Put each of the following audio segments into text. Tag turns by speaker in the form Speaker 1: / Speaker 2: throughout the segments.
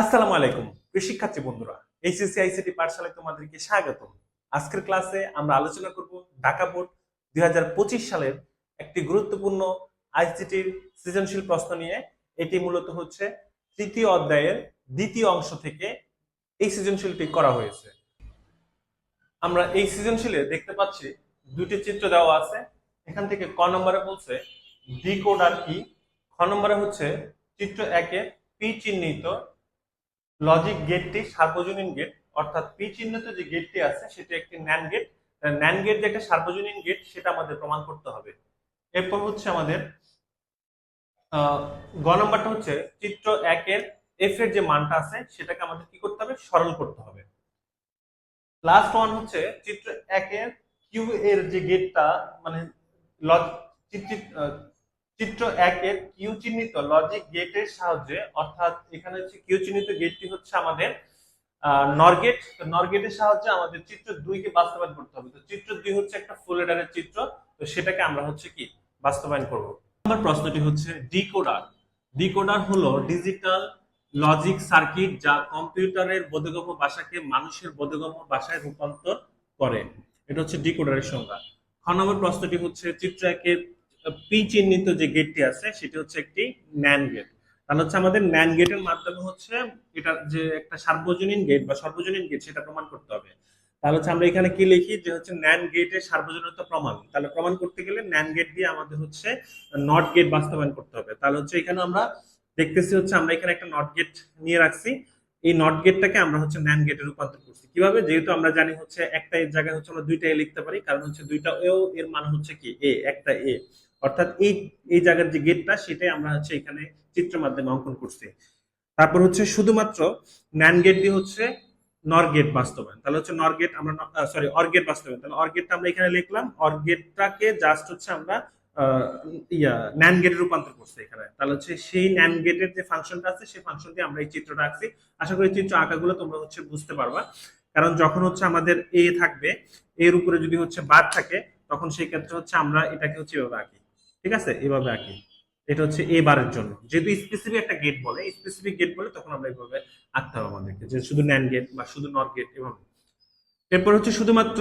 Speaker 1: আসসালামু আলাইকুম। শিক্ষার্থী বন্ধুরা, এইচএসসি আইসিটি পাঠশালায় তোমাদেরকে স্বাগতম। আজকের ক্লাসে আমরা আলোচনা করব ঢাকা বোর্ড দুই হাজার পঁচিশ সালের একটি গুরুত্বপূর্ণ আইসিটির সৃজনশীল প্রশ্ন নিয়ে। এটি মূলত হচ্ছে তৃতীয় অধ্যায়ের দ্বিতীয় অংশ থেকে এই সৃজনশীলটি করা হয়েছে। আমরা এই সৃজনশীলে দেখতে পাচ্ছি দুটি চিত্র দেওয়া আছে। এখান থেকে ক নম্বরে বলছে ডিকোডার কি খ নম্বরে হচ্ছে চিত্র একে পি চিহ্নিত লজিক গেটটি সার্বজনীন গেট অর্থাৎ পি চিহ্নিত যে গেটটি আছে, সেটি একটি ন্যান গেট ন্যান গেট যে একটা সার্বজনীন গেট সেটা আমাদের প্রমাণ করতে হবে। এরপর হচ্ছে আমাদের গ নম্বরটা হচ্ছে চিত্র একের এফ এর যে মানটা আছে, সেটাকে আমাদের কি করতে হবে? সরল করতে হবে। লাস্ট ওয়ান হচ্ছে চিত্র একের কিউ এর যে গেটটা মানে চিত্র- চিত্র একের কিউ চিহ্নিত লজিক গেটের সাহায্যে, অর্থাৎ এখানে হচ্ছে কিউ চিহ্নিত গেটটি হচ্ছে আমাদের নর গেট নর গেটের সাহায্যে আমাদের চিত্র দুইকে বাস্তবায়ন করতে হবে। তো চিত্র দুই হচ্ছে একটা ফুল এডারের চিত্র। তো সেটাকে আমরা হচ্ছে কি? বাস্তবায়ন করব। আমার প্রশ্নটি হচ্ছে, ডিকোডার। ডিকোডার হলো ডিজিটাল লজিক সার্কিট যা কম্পিউটারের বোধগম্য ভাষাকে মানুষের বোধগম্য ভাষায় রূপান্তর করে। এটা হচ্ছে ডিকোডারের সংজ্ঞা। খ নম্বর প্রশ্নটি হচ্ছে, চিত্র একের পি চিহ্নিত যে গেটটি আছে, সেটি হচ্ছে একটি ন্যান গেট। তাহলে হচ্ছে আমাদের ন্যান গেটের মাধ্যমে হচ্ছে এটা যে একটা সার্বজনীন গেট বা সর্বজনীন গেট, সেটা প্রমাণ করতে হবে। তাহলে হচ্ছে আমরা এখানে কি লিখি? যে হচ্ছে ন্যান গেটের সার্বজনীনতা প্রমাণ। তাহলে প্রমাণ করতে গেলে ন্যান গেট দিয়ে আমাদের হচ্ছে নট গেট বাস্তবায়ন করতে হবে। তাহলে হচ্ছে এখানে আমরা দেখতেছি হচ্ছে আমরা এখানে একটা নট গেট নিয়ে রাখছি। এই নট গেটটাকে আমরা হচ্ছে ন্যান গেটে রূপান্তর করছি। কীভাবে? যেহেতু আমরা জানি হচ্ছে একটা এর জায়গায় হচ্ছে আমরা দুইটা এ লিখতে পারি, কারণ হচ্ছে দুইটা এও এর মান হচ্ছে কি? এ, একটা এ। অর্থাৎ এই এই জায়গার যে গেটটা সেটাই আমরা হচ্ছে এখানে চিত্র মাধ্যমে অঙ্কন করছি। তারপর হচ্ছে শুধুমাত্র ন্যান গেট দিয়ে হচ্ছে নর গেট বাস্তবায়ন। তাহলে হচ্ছে নর গেট আমরা সরি অর গেট বাস্তবায়ন। তাহলে অর গেটটা আমরা এখানে লিখলাম। অর গেটটাকে জাস্ট হচ্ছে আমরা ইয়া ন্যান গেটে রূপান্তর করছি এখানে। তাহলে হচ্ছে সেই ন্যান গেটের যে ফাংশনটা আছে, সেই ফাংশন দিয়ে আমরা এই চিত্রটা আঁকছি। আশা করি চিত্র আঁকাগুলো তোমরা হচ্ছে বুঝতে পারবা। কারণ যখন হচ্ছে আমাদের এ থাকবে এর উপরে যদি হচ্ছে বাদ থাকে, তখন সেই ক্ষেত্রে হচ্ছে আমরা এটাকে হচ্ছে এভাবে আঁকি। ঠিক আছে? এভাবে আঁকি। এটা হচ্ছে এ বারের জন্য। যেহেতু স্পেসিফিক একটা গেট বলে স্পেসিফিক গেট বলে তখন আমরা এইভাবে আঁকতে হবে আমাদেরকে। যে শুধু ন্যান গেট বা শুধু নট গেট এভাবে। এরপর হচ্ছে শুধুমাত্র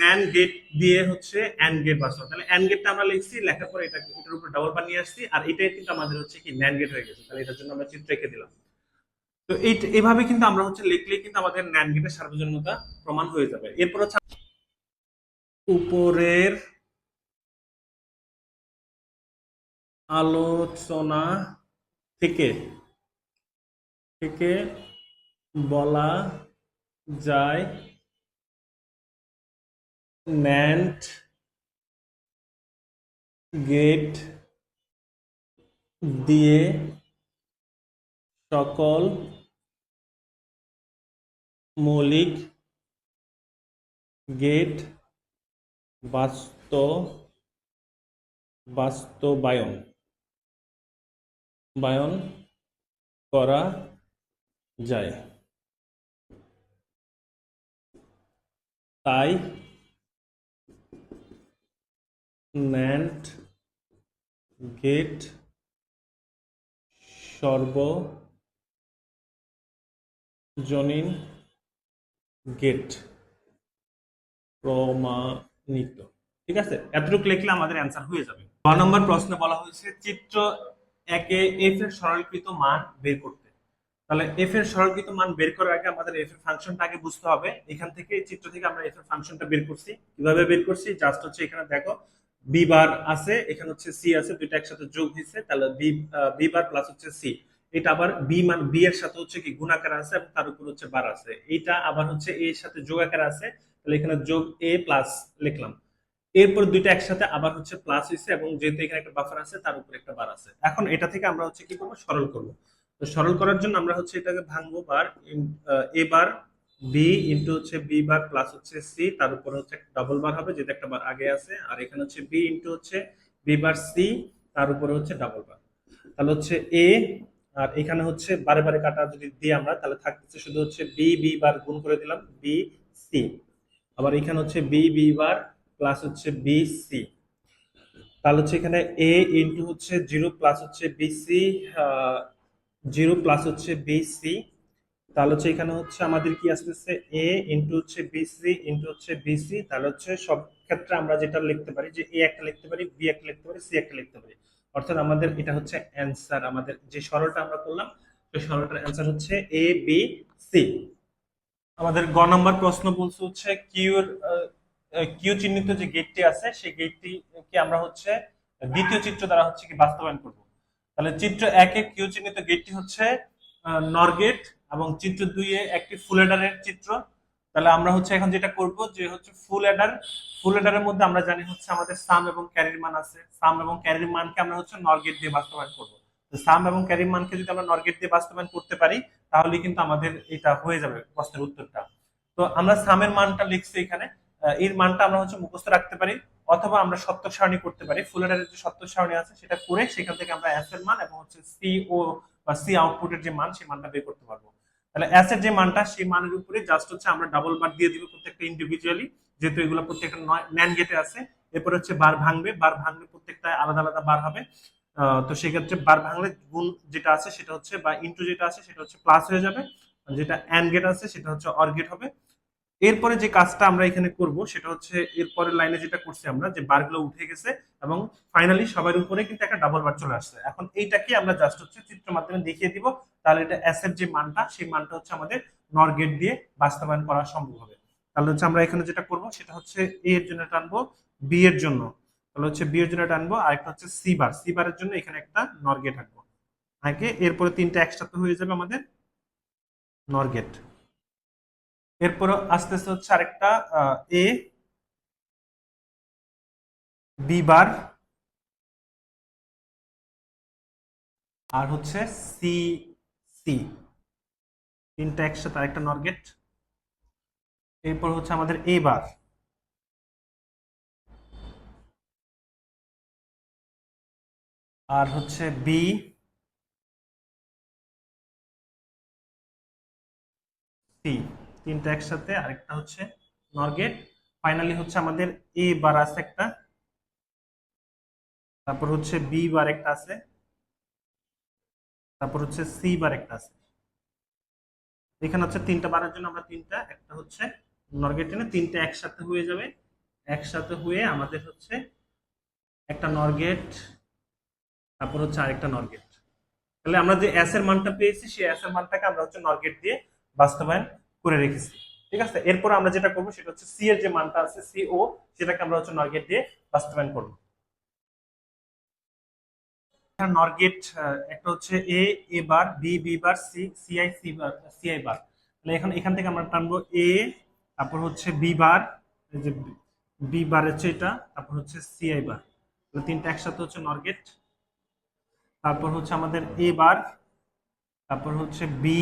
Speaker 1: ন্যান গেট দিয়ে হচ্ছে অ্যান গেট বাস্তব তাহলে অ্যান গেটটা আমরা লিখছি, লেখার পরে এটা এটার উপর ডাবল বার নিয়ে আসছি, আর এটাই কিন্তু আমাদের হচ্ছে কি ন্যান গেট হয়ে গেছে। তাহলে এটার জন্য আমরা চিত্র এঁকে দিলাম। তো এই এইভাবে কিন্তু আমরা হচ্ছে লিখলে কিন্তু আমাদের ন্যান গেটের সার্বজনীনতা প্রমাণ হয়ে যাবে। এরপর হচ্ছে উপরের আলোচনা থেকে থেকে বলা যায় ন্যান্ট গেট দিয়ে সকল মৌলিক গেট বাস্তব বাস্তবায়ন। বায়ন করা যায়। তাই ন্যান্ট গেট সর্বজনীন গেট প্রমাণিত। ঠিক আছে? এতটুকু লিখলে আমাদের অ্যান্সার হয়ে যাবে। ক নম্বর প্রশ্নে বলা হয়েছে, চিত্র একে এফ এর সরলীকৃত মান বের করতে। তাহলে এফ এর সরলীকৃত মান বের করার আগে আমাদের এফ এর ফাংশনটা আগে বুঝতে হবে। এখান থেকে চিত্র থেকে আমরা এফ এর ফাংশনটা বের করছি। কীভাবে বের করছি? জাস্ট হচ্ছে এখানে দেখো বি বার আছে, এখানে হচ্ছে সি আছে, দুইটা একসাথে যোগ হয়েছে, তাহলে বি বি বার প্লাস হচ্ছে সি এটা আবার বি মান বি এর সাথে হচ্ছে কি গুণাকার আছে এবং তার উপর হচ্ছে বার আছে। এটা আবার হচ্ছে এ এর সাথে যোগ আকার আছে, তাহলে এখানে যোগ এ প্লাস লিখলাম। এরপর দুইটা একসাথে আবার হচ্ছে প্লাস হয়েছে এবং যেহেতু এখানে একটা বাফার আছে, তার উপর একটা বার আছে। এখন এটা থেকে আমরা হচ্ছে কি করব? সরল করব। তো সরল করার জন্য আমরা হচ্ছে এটাকে ভাঙবো bar A bar B into হচ্ছে বি বার প্লাস হচ্ছে সি তার উপর হচ্ছে ডাবল বার হবে যেটা একটা বার আগে আছে। আর এখানে হচ্ছে বি ইন্টু হচ্ছে বি বার সি তার উপরে হচ্ছে ডাবল বার তাহলে হচ্ছে এ আর এখানে হচ্ছে বারে বারে কাটা যদি দিই আমরা, তাহলে থাকতেছে শুধু হচ্ছে বি বি বার গুণ করে দিলাম বি সি আবার এখানে হচ্ছে বি বি বার প্লাস হচ্ছে বি সি তাহলে হচ্ছে এখানে এ ইন্টু হচ্ছে জিরো প্লাস হচ্ছে বিসি জিরো প্লাস হচ্ছে বিসি তাহলে হচ্ছে এখানে হচ্ছে আমাদের কি আসতেছে? এ ইন্টু হচ্ছে বিসি ইন্টু হচ্ছে বিসি তাহলে হচ্ছে সব ক্ষেত্রে আমরা যেটা লিখতে পারি যে এ একটা লিখতে পারি বি একটা লিখতে পারি সি একটা লিখতে পারি। অর্থাৎ আমাদের এটা হচ্ছে অ্যান্সার আমাদের যে সরলটা আমরা করলাম সেই সরলটার অ্যান্সার হচ্ছে এ বি সি আমাদের গ নম্বর প্রশ্ন বলছে হচ্ছে কিউর কিউ চিহ্নিত যে গেটটি আছে, সেই গেটটিকে আমরা হচ্ছে দ্বিতীয় চিত্র দ্বারা হচ্ছে কি বাস্তবায়ন করব। তাহলে চিত্র একে কিউ চিহ্নিত গেটটি হচ্ছে নরগেট এবং চিত্র দুইয়ে একটি ফুল এডারের চিত্র। তাহলে আমরা হচ্ছে এখন যেটা করব যে হচ্ছে ফুল এডার ফুল এডারের মধ্যে আমরা জানি হচ্ছে আমাদের সাম এবং ক্যারির মান আছে। সাম এবং ক্যারির মানকে আমরা হচ্ছে নরগেট দিয়ে বাস্তবায়ন করব। তো সাম এবং ক্যারির মানকে যদি আমরা নরগেট দিয়ে বাস্তবায়ন করতে পারি তাহলে কিন্তু আমাদের এটা হয়ে যাবে প্রশ্নের উত্তরটা। তো আমরা সামের মানটা লিখছি এখানে। এর মানটা আমরা হচ্ছে মুখস্থ রাখতে পারি, অথবা আমরা সত্য সারণী করতে পারি। ফুল এডারের যে সত্য সারণী আছে, সেটা করে সেখান থেকে আমরা এস এর মান এবং হচ্ছে সি ও বা সি আউটপুটের যে মান, সেই মানটা বের করতে পারব। তাহলে এস এর যে মানটা, সেই মানের উপরে জাস্ট হচ্ছে আমরা ডাবল বার দিয়ে দিব প্রত্যেকটা ইন্ডিভিজুয়ালি যেহেতু এগুলো প্রত্যেকটা ন্যান গেটে আছে। এরপর হচ্ছে বার ভাঙবে বার ভাঙলে প্রত্যেকটা আলাদা আলাদা বার হবে। তো সেক্ষেত্রে বার ভাঙলে গুণ যেটা আছে, সেটা হচ্ছে বা ইন্টু যেটা আছে, সেটা হচ্ছে প্লাস হয়ে যাবে। যেটা অ্যান্ড গেট আছে, সেটা হচ্ছে অর গেট হবে। এরপরে যে কাজটা আমরা এখানে করব, সেটা হচ্ছে এরপরের লাইনে যেটা করছি আমরা, যে বারগুলো উঠে গেছে এবং ফাইনালি সবার উপরে কিন্তু একটা ডাবল বার চলে আসছে। এখন এইটাকে আমরা জাস্ট হচ্ছে চিত্র মাধ্যমে দেখিয়ে দিব, তাহলে এটা এর যে মানটা, সেই মানটা হচ্ছে আমাদের নর গেট দিয়ে বাস্তবায়ন করা সম্ভব হবে। তাহলে হচ্ছে আমরা এখানে যেটা করব, সেটা হচ্ছে এ এর জন্য টানবো বি এর জন্য। তাহলে হচ্ছে বি এর জন্য টানবো আর একটা হচ্ছে সি বার সি বারের জন্য এখানে একটা নর গেট আঁকবো আগে এরপরে তিনটা একসাথে হয়ে যাবে আমাদের নর গেট এরপর আস্তে আস্তে হচ্ছে আরেকটা এ বি বার আর হচ্ছে সি সি তিনটা একসাথে আরেকটা নরগেট এরপর হচ্ছে আমাদের এ বার আর হচ্ছে বি সি তিনটা একসাথে, আরেকটা হচ্ছে নরগেট ফাইনালি হচ্ছে আমাদের এ বার আছে একটা। তারপর হচ্ছে বি বার একটা আছে। তারপর হচ্ছে সি বার একটা আছে। এখানে হচ্ছে তিনটা বারের জন্য আমরা তিনটা, একটা হচ্ছে নরগেট এনে তিনটা একসাথে হয়ে যাবে। একসাথে হয়ে আমাদের হচ্ছে একটা নরগেট তারপর হচ্ছে আরেকটা নরগেট তাহলে আমরা যে এস এর মানটা পেয়েছি, সেই এর মানটাকে আমরা হচ্ছে নরগেট দিয়ে বাস্তবায়ন করে রেখেছি। ঠিক আছে? এরপর আমরা যেটা করব সেটা হচ্ছে সি এর যে মানটা আছে সি ও সেটাকে আমরা হচ্ছে নরগেট দিয়ে বাস্তবায়ন করব। নরগেট একটা হচ্ছে A A bar B B bar C CI C bar CI bar তাহলে এখন এখান থেকে আমরা টানবো এ তারপর হচ্ছে বি বার যে বি বার হচ্ছে এটা তারপর হচ্ছে সিআই বার তাহলে তিনটা একসাথে হচ্ছে নরগেট তারপর হচ্ছে আমাদের এ বার তারপর হচ্ছে বি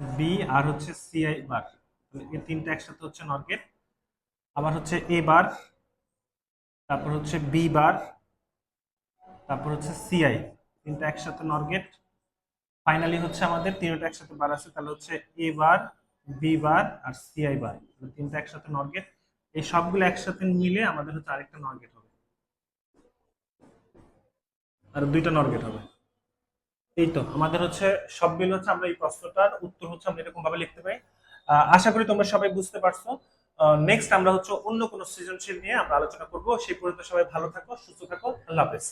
Speaker 1: বি আর হচ্ছে সিআই বার এই তিনটা একসাথে হচ্ছে নরগেট আবার হচ্ছে এ বার তারপর হচ্ছে বি বার তারপর হচ্ছে সিআই তিনটা একসাথে নরগেট ফাইনালি হচ্ছে আমাদের তিনটা একসাথে বার আছে, তাহলে হচ্ছে এ বার বি বার আর সিআই বার তিনটা একসাথে নরগেট এই সবগুলো একসাথে মিলে আমাদের হচ্ছে আরেকটা নরগেট হবে। আর দুইটা নরগেট হবে। এই তো, আমাদের হচ্ছে সব মিল হচ্ছে আমরা এই প্রশ্নটার উত্তর হচ্ছে আমরা এরকম ভাবে লিখতে পারি। আশা করি তোমরা সবাই বুঝতে পারছ। নেক্সট আমরা হচ্ছে অন্য কোনো সৃজনশীল নিয়ে আমরা আলোচনা করব। সেই পর্যন্ত সবাই ভালো থাকো, সুস্থ থাকো, আল্লাহ হাফেজ।